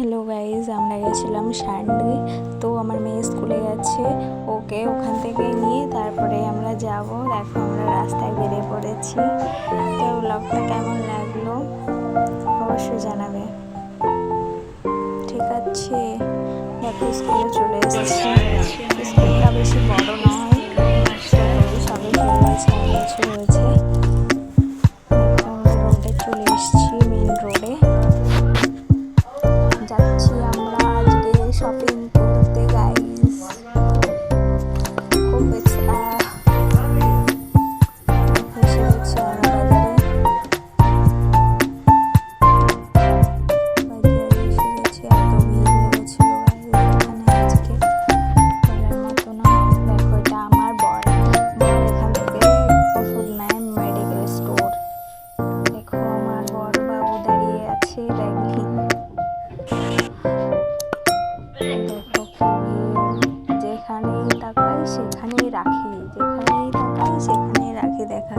Hello guys আমরা গেছিলাম Sunday তো আমার মেয়ে স্কুলে গেছে, ওকে ওখান থেকে নিয়ে তারপরে আমরা যাব। দেখো আমরা রাস্তায় বেরিয়ে পড়েছি। তো ব্লগটা কেমন লাগল? অবশ্যই জানাবে। ঠিক আছে, দেখো স্কুলে চলে এসেছি। স্কুলটা বেশি বড় নয় সবে চলে গেছে চলে এসেছি। রাখি যেখানেই তাকাই সেখানেই রাখি দেখা